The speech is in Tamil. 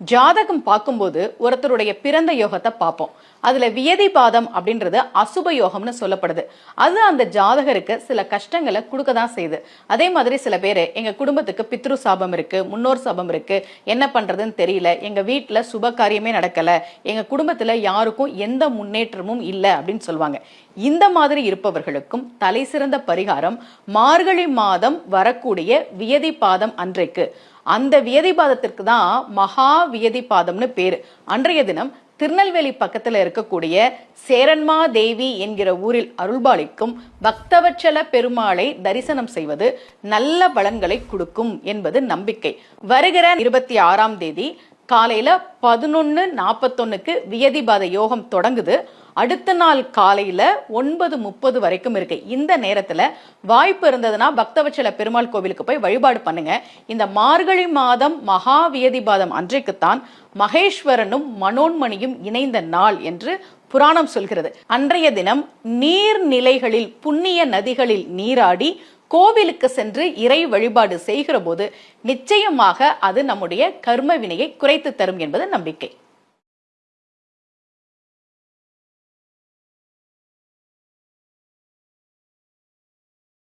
ஜாதகம் பார்க்கும்போது ஒருத்தருடைய பிறந்த யோகத்தை பார்ப்போம். அதுல வியதிபாதம் அப்படின்றது அசுப யோகம்னு சொல்லப்படுது. அது அந்த ஜாதகருக்கு சில கஷ்டங்களை கொடுக்க தான் செய்யுது. அதே மாதிரி சில பேர் எங்க குடும்பத்துக்கு பித்ரு சாபம் இருக்கு முன்னோர் சாபம் இருக்கு என்ன பண்றதுன்னு தெரியல எங்க வீட்டுல சுப காரியமே நடக்கல எங்க குடும்பத்துல யாருக்கும் எந்த முன்னேற்றமும் இல்லை அப்படின்னு சொல்லுவாங்க. இந்த மாதிரி இருப்பவர்களுக்கும் தலை சிறந்த பரிகாரம் மார்கழி மாதம் வரக்கூடிய வியதி பாதம் அன்றைக்கு. அந்த வியதிபாதத்திற்கு தான் மகா வியதிபாதம்னு பேர். அன்றைய தினம் திருநெல்வேலி பக்கத்தில் இருக்கக்கூடிய சேரன்மா தேவி என்கிற ஊரில் அருள்பாலிக்கும் பக்தவச்சல பெருமாளை தரிசனம் செய்வது நல்ல பலன்களை கொடுக்கும் என்பது நம்பிக்கை. வருகிற இருபத்தி ஆறாம் தேதி காலையில பதினொன்னு நாற்பத்தொன்னுக்கு வியதிபாத யோகம் தொடங்குது. அடுத்த நாள் காலையில் ஒன்பது முப்பது வரைக்கும் இருக்கு. இந்த நேரத்தில் வாய்ப்பு இருந்ததுன்னா பக்தவச்சல பெருமாள் கோவிலுக்கு போய் வழிபாடு பண்ணுங்க. இந்த மார்கழி மாதம் மகாவியதிபாதம் அன்றைக்குத்தான் மகேஸ்வரனும் மனோன்மணியும் இணைந்த நாள் என்று புராணம் சொல்கிறது. அன்றைய தினம் நீர்நிலைகளில் புண்ணிய நதிகளில் நீராடி கோவிலுக்கு சென்று இறை வழிபாடு செய்கிற போது நிச்சயமாக அது நம்முடைய கர்ம வினையை குறைத்து தரும் என்பது நம்பிக்கை.